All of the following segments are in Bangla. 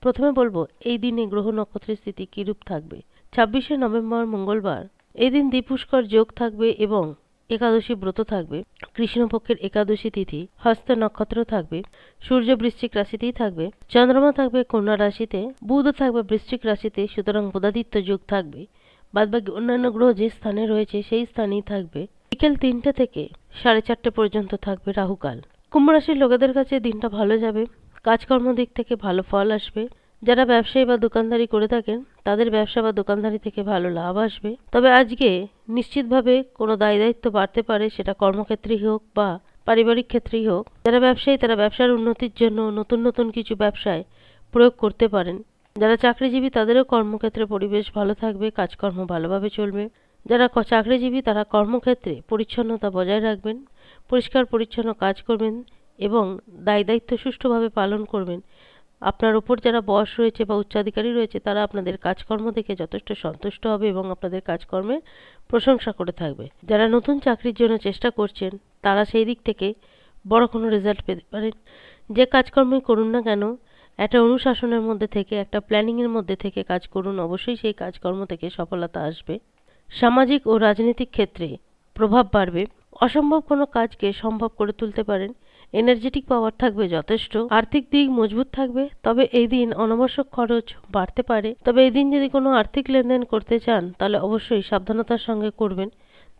প্রথমে বলব, এই দিনে গ্রহ নক্ষত্রের স্থিতি কিরূপ থাকবে? ছাব্বিশে নভেম্বর, মঙ্গলবার। এই দিন দীপুষ্কর যোগ থাকবে এবং একাদশী ব্রত থাকবে। কৃষ্ণপক্ষের একাদশী তিথি, হস্ত নক্ষত্র থাকবে। সূর্য বৃশ্চিক রাশিতেই থাকবে। চন্দ্রমা থাকবে কন্যা রাশিতে। বুধ থাকবে বৃশ্চিক রাশিতে, সুতরাং বুধাদিত্য যোগ থাকবে। বাদবাকি অন্যান্য গ্রহ যে স্থানে রয়েছে, সেই স্থানেই থাকবে। বিকেল তিনটে থেকে সাড়ে চারটে পর্যন্ত থাকবে রাহুকাল। কুম্ভ রাশির লোকেদের কাছে দিনটা ভালো যাবে। কাজকর্ম দিক থেকে ভালো ফল আসবে। যারা ব্যবসায়ী বা দোকানদারি করে থাকেন, তাদের ব্যবসা বা দোকানদারি থেকে ভালো লাভ আসবে। তবে আজকে নিশ্চিতভাবে কোনো দায় দায়িত্ব বাড়তে পারে সেটা কর্মক্ষেত্রেই হোক বা পারিবারিক ক্ষেত্রেই হোক। যারা ব্যবসায়ী, তারা ব্যবসার উন্নতির জন্য নতুন নতুন কিছু ব্যবসায় প্রয়োগ করতে পারেন। যারা চাকরিজীবী, তাদেরও কর্মক্ষেত্রে পরিবেশ ভালো থাকবে, কাজকর্ম ভালোভাবে চলবে। যারা চাকরিজীবী, তারা কর্মক্ষেত্রে পরিচ্ছন্নতা বজায় রাখবেন, পরিষ্কার পরিচ্ছন্ন কাজ করবেন। এবং দায় দায়িত্ব সুষ্ঠুভাবে পালন করবেন। আপনার ওপর যারা বস রয়েছে বা উচ্চাধিকারী রয়েছে, তারা আপনাদের কাজকর্ম দেখে যথেষ্ট সন্তুষ্ট হবে এবং আপনাদের কাজকর্মে প্রশংসা করে থাকবে। যারা নতুন চাকরির জন্য চেষ্টা করছেন, তারা সেই দিক থেকে বড় কোনো রেজাল্ট পেতে পারেন। যে কাজকর্মই করুন না কেন, একটা অনুশাসনের মধ্যে থেকে, একটা প্ল্যানিংয়ের মধ্যে থেকে কাজ করুন। অবশ্যই সেই কাজকর্ম থেকে সফলতা আসবে। সামাজিক ও রাজনৈতিক ক্ষেত্রে প্রভাব বাড়বে। অসম্ভব কোনো কাজকে সম্ভব করে তুলতে পারেন। এনার্জেটিক পাওয়ার থাকবে যথেষ্ট, আর্থিক দিক মজবুত থাকবে, তবে এই দিন অনাবশ্যক খরচ বাড়তে পারে। তবে এই দিন যদি কোনো আর্থিক লেনদেন করতে চান, তাহলে অবশ্যই সাবধানতার সঙ্গে করবেন।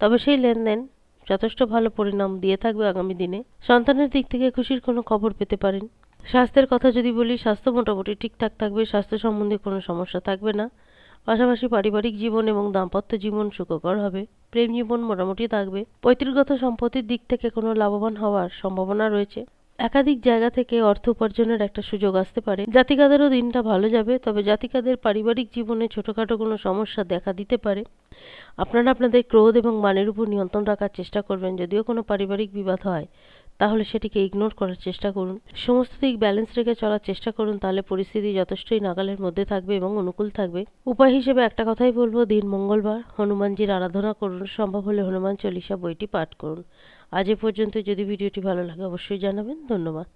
তবে সেই লেনদেন যথেষ্ট ভালো পরিণাম দিয়ে থাকবে আগামী দিনে। সন্তানের দিক থেকে খুশির কোনো খবর পেতে পারেন। স্বাস্থ্যের কথা যদি বলি, স্বাস্থ্য মোটামুটি ঠিকঠাক থাকবে, স্বাস্থ্য সম্বন্ধে কোনো সমস্যা থাকবে না। পাশাপাশি পারিবারিক জীবন এবং দাম্পত্য জীবন সুখকর হবে। প্রেম জীবন মোটামুটি থাকবে। পৈতৃকগত সম্পত্তির দিক থেকে কোনো লাভবান হওয়ার সম্ভাবনা রয়েছে। একাধিক জায়গা থেকে অর্থ উপার্জনের একটা সুযোগ আসতে পারে। জাতিকাদেরও দিনটা ভালো যাবে, তবে জাতিকাদের পারিবারিক জীবনে ছোটোখাটো কোনো সমস্যা দেখা দিতে পারে। আপনারা আপনাদের ক্রোধ এবং মানের উপর নিয়ন্ত্রণ রাখার চেষ্টা করবেন, যদিও কোনো পারিবারিক বিবাদ হয়। তাহলে সেটিকে ইগনোর করার চেষ্টা করুন। সমস্ত দিক ব্যালেন্স রেখে চলার চেষ্টা করুন, তাহলে পরিস্থিতি যথেষ্টই নাগালের মধ্যে থাকবে এবং অনুকূল থাকবে। উপায় হিসেবে একটা কথাই বলব, দিন মঙ্গলবার, হনুমানজির আরাধনা করুন, সম্ভব হলে হনুমান চল্লিশা বইটি পাঠ করুন। আজ এ পর্যন্ত যদি ভিডিওটি ভালো লাগে অবশ্যই জানাবেন, ধন্যবাদ।